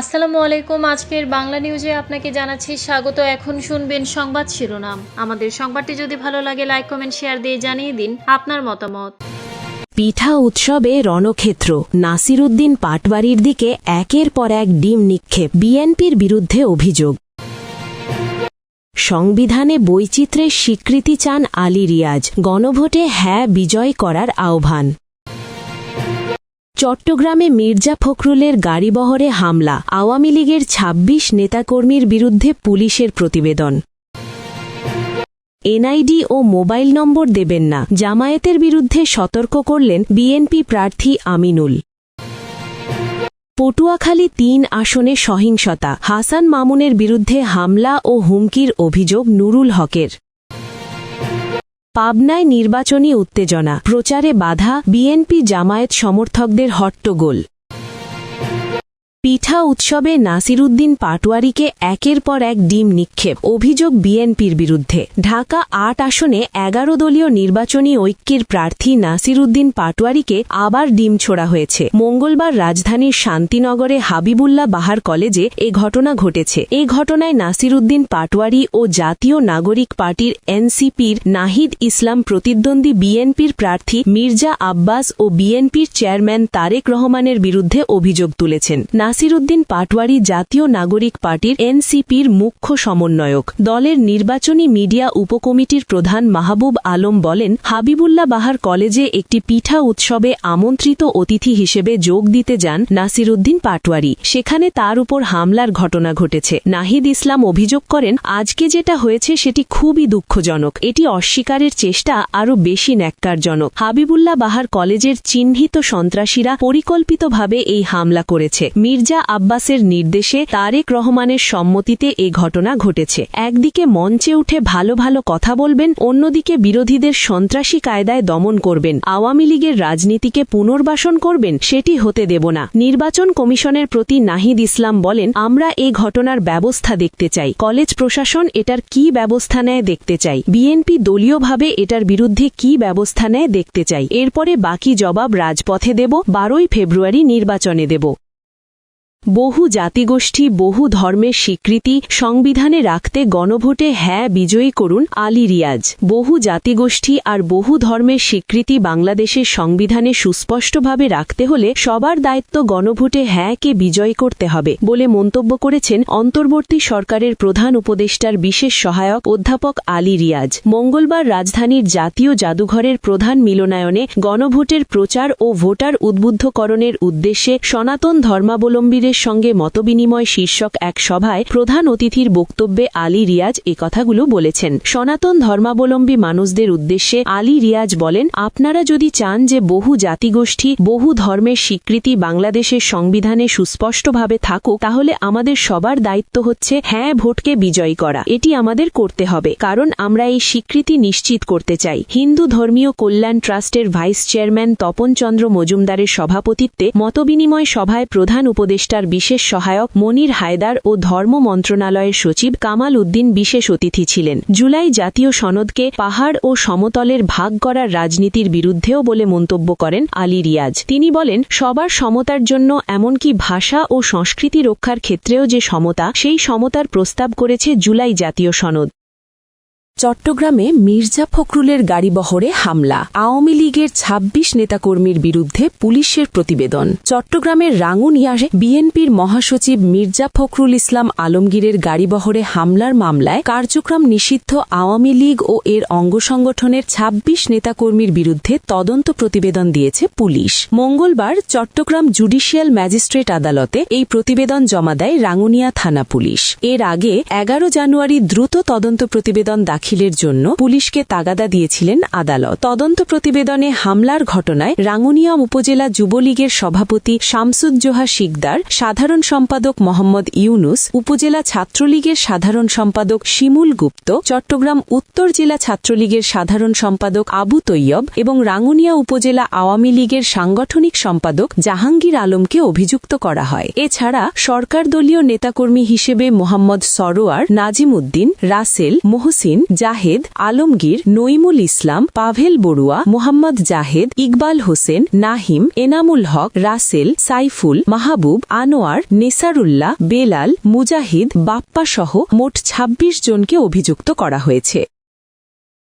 আসসালামু আলাইকুম। আজকের বাংলা নিউজে আপনাকে জানাচ্ছি স্বাগত। এখন শুনবেন সংবাদ শিরোনাম। আমাদের সংবাদটি যদি ভালো লাগে লাইক কমেন্ট শেয়ার দিয়ে জানিয়ে দিন আপনার মতামত। পিঠা উৎসবে রণক্ষেত্র। নাসিরুদ্দিন পাটবাড়ির দিকে একের পর এক ডিম নিক্ষেপ, বিএনপির বিরুদ্ধে অভিযোগ। সংবিধানে বৈচিত্র্যের স্বীকৃতি চান আলী রিয়াজ। গণভোটে হ্যাঁ বিজয় করার আহ্বান। চট্টগ্রামে মির্জা ফখরুলের গাড়িবহরে হামলা। আওয়ামী লীগের ২৬ নেতাকর্মীর বিরুদ্ধে পুলিশের প্রতিবেদন। এনআইডি ও মোবাইল নম্বর দেবেন না। জামায়াতের বিরুদ্ধে সতর্ক করলেন বিএনপি প্রার্থী আমিনুল। পটুয়াখালী তিন আসনে সহিংসতা। হাসান মামুনের বিরুদ্ধে হামলা ও হুমকির অভিযোগ নুরুল হকের। পাবনায় নির্বাচনী উত্তেজনা প্রচারে বাধা বিএনপি জামায়াত সমর্থকদের হট্টগোল। পিঠা উৎসবে নাসিরুদ্দিন পাটোয়ারিকে একের পর এক ডিম নিক্ষেপ, অভিযোগ বিএনপির বিরুদ্ধে। ঢাকা আট আসনে এগারো দলীয় নির্বাচনী ঐক্যের প্রার্থী নাসিরুদ্দিন পাটোয়ারিকে আবার ডিম ছোড়া হয়েছে। মঙ্গলবার রাজধানীর শান্তিনগরে হাবিবুল্লাহ বাহার কলেজে এ ঘটনা ঘটেছে। এ ঘটনায় নাসিরুদ্দিন পাটোয়ারি ও জাতীয় নাগরিক পার্টির এনসিপির নাহিদ ইসলাম প্রতিদ্বন্দ্বী বিএনপির প্রার্থী মির্জা আব্বাস ও বিএনপির চেয়ারম্যান তারেক রহমানের বিরুদ্ধে অভিযোগ তুলেছেন। নাসিরুদ্দিন পাটওয়ারি জাতীয় নাগরিক পার্টির এনসিপির মুখ্য সমন্বয়ক। দলের নির্বাচনী মিডিয়া উপকমিটির প্রধান মাহবুব আলম বলেন, হাবিবুল্লাহ বাহার কলেজে একটি পিঠা উৎসবে আমন্ত্রিত অতিথি হিসেবে যোগ দিতে যান নাসিরুদ্দিন পাটওয়ারি সেখানে তার উপর হামলার ঘটনা ঘটেছে। নাহিদ ইসলাম অভিযোগ করেন, আজকে যেটা হয়েছে সেটি খুবই দুঃখজনক। এটি অস্বীকারের চেষ্টা আরও বেশি ন্যাক্কারজনক। হাবিবুল্লাহ বাহার কলেজের চিহ্নিত সন্ত্রাসীরা পরিকল্পিতভাবে এই হামলা করেছে। মির্জা আব্বাসের নির্দেশে তারেক রহমানের সম্মতিতে এ ঘটনা ঘটেছে। একদিকে মঞ্চে উঠে ভালো ভালো কথা বলবেন, অন্যদিকে বিরোধীদের সন্ত্রাসী কায়দায় দমন করবেন, আওয়ামী লীগের রাজনীতিকে পুনর্বাসন করবেন, সেটি হতে দেব না। নির্বাচন কমিশনের প্রতি নাহিদ ইসলাম বলেন, আমরা এ ঘটনার ব্যবস্থা দেখতে চাই। কলেজ প্রশাসন এটার কি ব্যবস্থা নেয় দেখতে চাই। বিএনপি দলীয়ভাবে এটার বিরুদ্ধে কি ব্যবস্থা নেয় দেখতে চাই। এরপরে বাকি জবাব রাজপথে দেব। বারোই ফেব্রুয়ারি নির্বাচনে দেব। বহু জাতিগোষ্ঠী, বহু ধর্মের স্বীকৃতি সংবিধানে রাখতে গণভোটে হ্যাঁ বিজয়ী করুন আলী রিয়াজ। বহু জাতিগোষ্ঠী আর বহু ধর্মের স্বীকৃতি বাংলাদেশের সংবিধানে সুস্পষ্টভাবে রাখতে হলে সবার দায়িত্ব গণভোটে হ্যাঁকে বিজয় করতে হবে বলে মন্তব্য করেছেন অন্তর্বর্তী সরকারের প্রধান উপদেষ্টার বিশেষ সহায়ক অধ্যাপক আলী রিয়াজ। মঙ্গলবার রাজধানীর জাতীয় জাদুঘরের প্রধান মিলনায়নে গণভোটের প্রচার ও ভোটার উদ্বুদ্ধকরণের উদ্দেশ্যে সনাতন ধর্মাবলম্বীদের সঙ্গে মতবিনিময় শীর্ষক এক সভায় প্রধান অতিথির বক্তব্যে আলী রিয়াজ এ কথাগুলো বলেছেন। সনাতন ধর্মাবলম্বী মানুষদের উদ্দেশ্যে আলী রিয়াজ বলেন, আপনারা যদি চান যে বহু জাতিগোষ্ঠী, বহু ধর্মের স্বীকৃতি বাংলাদেশের সংবিধানে সুস্পষ্টভাবে থাকুক, তাহলে আমাদের সবার দায়িত্ব হচ্ছে হ্যাঁ ভোটকে বিজয়ী করা। এটি আমাদের করতে হবে, কারণ আমরা এই স্বীকৃতি নিশ্চিত করতে চাই। হিন্দু ধর্মীয় কল্যাণ ট্রাস্টের ভাইস চেয়ারম্যান তপন চন্দ্র মজুমদারের সভাপতিত্বে মতবিনিময় সভায় প্রধান উপদেষ্টার বিশেষ সহায়ক মনির হায়দার ও ধর্ম মন্ত্রণালয়ের সচিব কামাল উদ্দিন বিশেষ অতিথি ছিলেন। জুলাই জাতীয় সনদকে পাহাড় ও সমতলের ভাগ করার রাজনীতির বিরুদ্ধেও বলে মন্তব্য করেন আলী রিয়াজ। তিনি বলেন, সবার সমতার জন্য এমনকি ভাষা ও সংস্কৃতি রক্ষার ক্ষেত্রেও যে সমতা, সেই সমতার প্রস্তাব করেছে জুলাই জাতীয় সনদ। চট্টগ্রামে মির্জা ফখরুলের গাড়িবহরে হামলা। আওয়ামী লীগের ২৬ নেতাকর্মীর বিরুদ্ধে পুলিশের প্রতিবেদন। চট্টগ্রামের রাঙ্গুনিয়ারে বিএনপির মহাসচিব মির্জা ফখরুল ইসলাম আলমগীরের গাড়িবহরে হামলার মামলায় কার্যক্রম নিষিদ্ধ আওয়ামী লীগ ও এর অঙ্গ সংগঠনের ২৬ নেতাকর্মীর বিরুদ্ধে তদন্ত প্রতিবেদন দিয়েছে পুলিশ। মঙ্গলবার চট্টগ্রাম জুডিশিয়াল ম্যাজিস্ট্রেট আদালতে এই প্রতিবেদন জমা দেয় রাঙ্গুনিয়া থানা পুলিশ। এর আগে এগারো জানুয়ারি দ্রুত তদন্ত প্রতিবেদন দাখিলের জন্য পুলিশকে তাগাদা দিয়েছিলেন আদালত। তদন্ত প্রতিবেদনে হামলার ঘটনায় রাঙ্গুনিয়া উপজেলা যুবলীগের সভাপতি শামসুজ্জোহা শিকদার, সাধারণ সম্পাদক মোহাম্মদ ইউনুস, উপজেলা ছাত্রলীগের সাধারণ সম্পাদক শিমুল গুপ্ত, চট্টগ্রাম উত্তর জেলা ছাত্রলীগের সাধারণ সম্পাদক আবু তৈয়ব এবং রাঙ্গুনিয়া উপজেলা আওয়ামী লীগের সাংগঠনিক সম্পাদক জাহাঙ্গীর আলমকে অভিযুক্ত করা হয়। এছাড়া সরকার দলীয় নেতাকর্মী হিসেবে মোহাম্মদ সরোয়ার নাজিম উদ্দিন রাসেল, মোহসিন জাহেদ, আলমগীর নইমুল ইসলাম, পাভেল বড়ুয়া, মোহাম্মদ জাহেদ, ইকবাল হোসেন, নাহিম, এনামুল হক, রাসেল, সাইফুল, মাহবুব, আনোয়ার, নেসারুল্লাহ, বেলাল, মুজাহিদ বাপ্পা সহ মোট ২৬ জনকে অভিযুক্ত করা হয়েছে।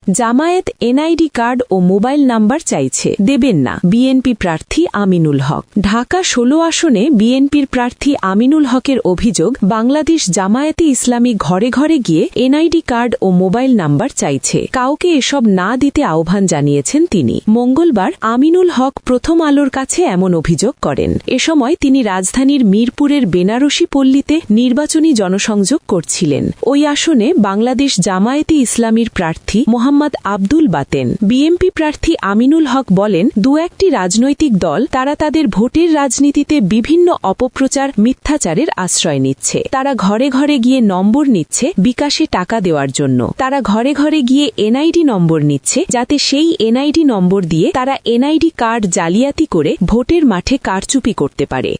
জামায়াত এনআইডি কার্ড ও মোবাইল নাম্বার চাইছে। দেবেন না। বিএনপি প্রার্থী আমিনুল হক। ঢাকা ষোলো আসনে বিএনপির প্রার্থী আমিনুল হকের অভিযোগ, বাংলাদেশ জামায়াতে ইসলামী ঘরে ঘরে গিয়ে এনআইডি কার্ড ও মোবাইল নাম্বার চাইছে। কাউকে এসব না দিতে আহ্বান জানিয়েছেন তিনি। মঙ্গলবার আমিনুল হক প্রথম আলোর কাছে এমন অভিযোগ করেন। এ সময় তিনি রাজধানীর মিরপুরের বেনারসি পল্লীতে নির্বাচনী জনসংযোগ করছিলেন। ওই আসনে বাংলাদেশ জামায়াতে ইসলামীর প্রার্থী মোহাম্মদ আব্দুল বাতেন। বিএমপি প্রার্থী আমিনুল হক বলেন, দু একটি রাজনৈতিক দল তারা তাদের ভোটের রাজনীতিতে বিভিন্ন অপপ্রচার, মিথ্যাচারের আশ্রয় নিচ্ছে। তারা ঘরে ঘরে গিয়ে নম্বর নিচ্ছে বিকাশে টাকা দেওয়ার জন্য। তারা ঘরে ঘরে গিয়ে এনআইডি নম্বর নিচ্ছে যাতে সেই এনআইডি নম্বর দিয়ে তারা এনআইডি কার্ড জালিয়াতি করে ভোটের মাঠে কারচুপি করতে পারে।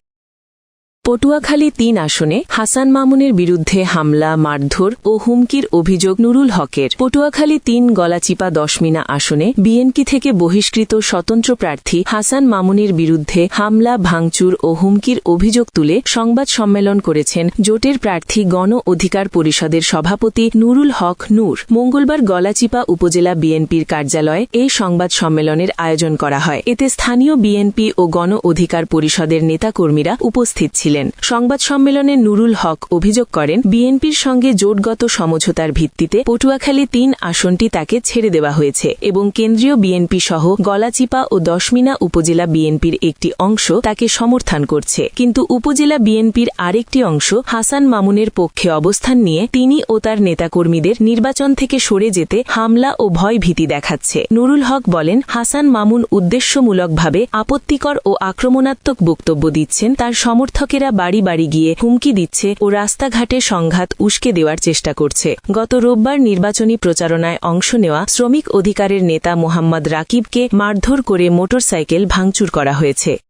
পটুয়াখালী তিন আসনে হাসান মামুনের বিরুদ্ধে হামলা, মারধর ও হুমকির অভিযোগ নুরুল হকের। পটুয়াখালী তিন গলাচিপা দশমিনা আসনে বিএনপি থেকে বহিষ্কৃত স্বতন্ত্র প্রার্থী হাসান মামুনের বিরুদ্ধে হামলা, ভাঙচুর ও হুমকির অভিযোগ তুলে সংবাদ সম্মেলন করেছেন জোটের প্রার্থী গণ অধিকার পরিষদের সভাপতি নুরুল হক নূর। মঙ্গলবার গলাচিপা উপজেলা বিএনপির কার্যালয়ে এই সংবাদ সম্মেলনের আয়োজন করা হয়। এতে স্থানীয় বিএনপি ও গণ অধিকার পরিষদের নেতাকর্মীরা উপস্থিত ছিলেন। সংবাদ সম্মেলনে নুরুল হক অভিযোগ করেন, বিএনপির সঙ্গে জোটগত সমঝোতার ভিত্তিতে পটুয়াখালী তিন আসনটি তাকে ছেড়ে দেওয়া হয়েছে এবং কেন্দ্রীয় বিএনপি সহ গলাচিপা ও দশমিনা উপজেলা বিএনপির একটি অংশ তাকে সমর্থন করছে। কিন্তু উপজেলা বিএনপির আরেকটি অংশ হাসান মামুনের পক্ষে অবস্থান নিয়ে তিনি ও তার নেতাকর্মীদের নির্বাচন থেকে সরে যেতে হামলা ও ভয় ভীতি দেখাচ্ছে। নুরুল হক বলেন, হাসান মামুন উদ্দেশ্যমূলকভাবে আপত্তিকর ও আক্রমণাত্মক বক্তব্য দিচ্ছেন, তার সমর্থকেরা বাড়ি বাড়ি গিয়ে হুমকি দিচ্ছে ও রাস্তাঘাটে সংঘাত উস্কে দেওয়ার চেষ্টা করছে। গত রোববার নির্বাচনী প্রচারণায় অংশ নেওয়া শ্রমিক অধিকারের নেতা মোহাম্মদ রাকিবকে মারধর করে মোটরসাইকেল ভাঙচুর করা হয়েছে।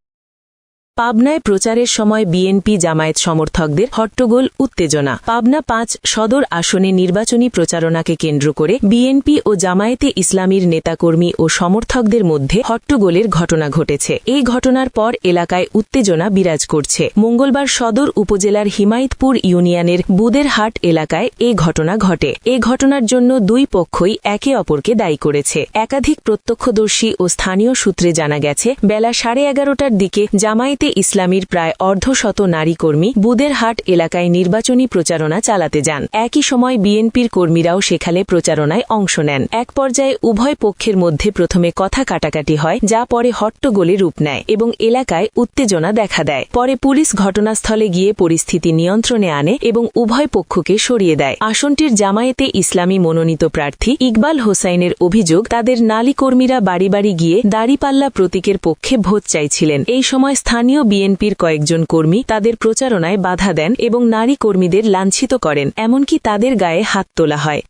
পাবনায় প্রচারের সময় বিএনপি জামায়াত সমর্থকদের হট্টগোল উত্তেজনা। পাবনা পাঁচ সদর আসনে নির্বাচনী প্রচারণাকে কেন্দ্র করে বিএনপি ও জামায়াতে ইসলামীর নেতাকর্মী ও সমর্থকদের মধ্যে হট্টগোলের ঘটনা ঘটেছে। এই ঘটনার পর এলাকায় উত্তেজনা বিরাজ করছে। মঙ্গলবার সদর উপজেলার হিমায়তপুর ইউনিয়নের বুদেরহাট এলাকায় এ ঘটনা ঘটে। এ ঘটনার জন্য দুই পক্ষই একে অপরকে দায়ী করেছে। একাধিক প্রত্যক্ষদর্শী ও স্থানীয় সূত্রে জানা গেছে, বেলা সাড়ে এগারোটার দিকে জামায়াতে ইসলামীর প্রায় অর্ধশত নারী কর্মী বুদেরহাট এলাকায় নির্বাচনী প্রচারণা চালাতে যান। একই সময় বিএনপির কর্মীরাও সেখানে প্রচারণায় অংশ নেন। এক পর্যায়ে উভয় পক্ষের মধ্যে প্রথমে কথা কাটাকাটি হয়, যা পরে হট্টগোলে রূপ নেয় এবং এলাকায় উত্তেজনা দেখা দেয়। পরে পুলিশ ঘটনাস্থলে গিয়ে পরিস্থিতি নিয়ন্ত্রণে আনে এবং উভয় পক্ষকে সরিয়ে দেয়। আসনটির জামায়েতে ইসলামী মনোনীত প্রার্থী ইকবাল হোসাইনের অভিযোগ, তাদের নালী কর্মীরা বাড়ি বাড়ি গিয়ে দাড়িপাল্লা প্রতীকের পক্ষে ভোট চাইছিলেন। এই সময় স্থানীয় বিএনপির কয়েকজন কর্মী তাদের প্রচারণায় বাধা দেন এবং নারী কর্মীদের লাঞ্ছিত করেন, এমনকি তাদের গায়ে হাত তোলা হয়।